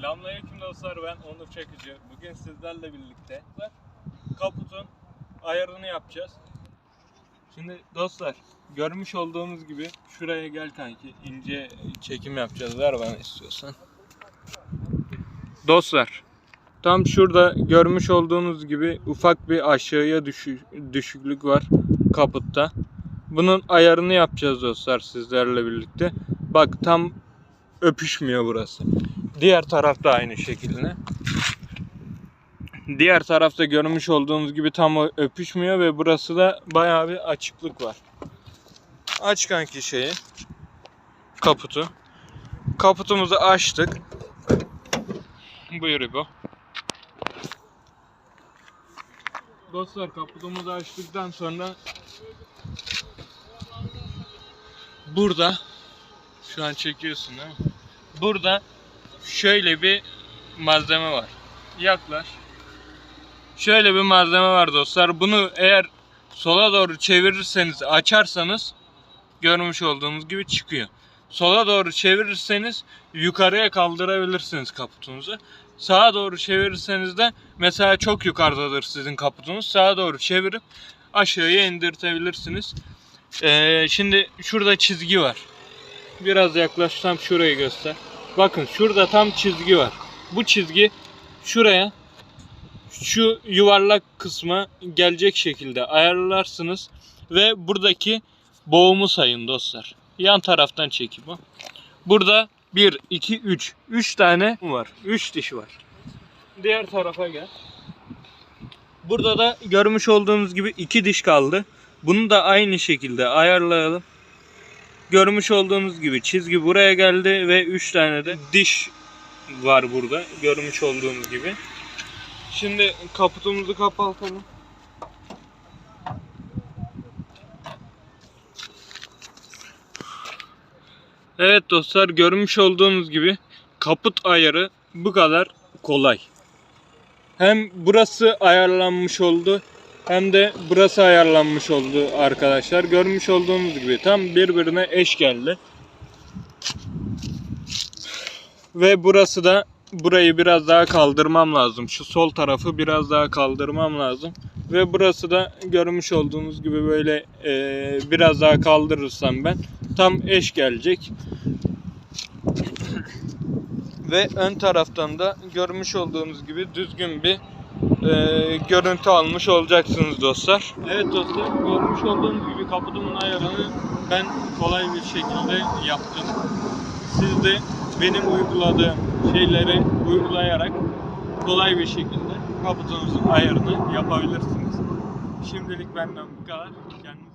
Selamünaleyküm dostlar ben Onur Çakıcı. Bugün sizlerle birlikte kaputun ayarını yapacağız. Şimdi dostlar görmüş olduğunuz gibi şuraya gel kanki ince çekim yapacağız. Ver bana istiyorsan. Dostlar tam şurada görmüş olduğunuz gibi ufak bir aşağıya düşü- düşüklük var kaputta. Bunun ayarını yapacağız dostlar sizlerle birlikte. Bak tam öpüşmüyor burası. Diğer tarafta aynı şekilde. Diğer tarafta görmüş olduğunuz gibi tam öpüşmüyor ve burası da bayağı bir açıklık var. Aç kanki şeyi. Kaputu. Kaputumuzu açtık. Buyur İbo. Dostlar kaputumuzu açtıktan sonra burada şu an çekiyorsun değil mi? Burada şöyle bir malzeme var. Yaklaş. Şöyle bir malzeme var dostlar. Bunu eğer sola doğru çevirirseniz, açarsanız görmüş olduğunuz gibi çıkıyor. Sola doğru çevirirseniz yukarıya kaldırabilirsiniz kaputunuzu. Sağa doğru çevirirseniz de mesela çok yukarıdadır sizin kaputunuz. Sağa doğru çevirip aşağıya indirtebilirsiniz. Ee, şimdi şurada çizgi var. Biraz yaklaşsam şurayı göster. Bakın şurada tam çizgi var. Bu çizgi şuraya şu yuvarlak kısma gelecek şekilde ayarlarsınız ve buradaki boğumu sayın dostlar. Yan taraftan çekip o. Burada 1 2 3 3 tane var. 3 diş var. Diğer tarafa gel. Burada da görmüş olduğunuz gibi 2 diş kaldı. Bunu da aynı şekilde ayarlayalım. Görmüş olduğunuz gibi çizgi buraya geldi ve 3 tane de diş var burada. Görmüş olduğunuz gibi. Şimdi kaputumuzu kapatalım. Evet dostlar görmüş olduğunuz gibi kaput ayarı bu kadar kolay. Hem burası ayarlanmış oldu hem de burası ayarlanmış oldu arkadaşlar. Görmüş olduğunuz gibi tam birbirine eş geldi. Ve burası da burayı biraz daha kaldırmam lazım. Şu sol tarafı biraz daha kaldırmam lazım. Ve burası da görmüş olduğunuz gibi böyle e, biraz daha kaldırırsam ben tam eş gelecek. Ve ön taraftan da görmüş olduğunuz gibi düzgün bir e, görüntü almış olacaksınız dostlar. Evet dostlar görmüş olduğunuz gibi kaputumun ayarını ben kolay bir şekilde yaptım. Siz de benim uyguladığım şeyleri uygulayarak kolay bir şekilde kaputunuzun ayarını yapabilirsiniz. Şimdilik benden bu kadar. Kendinize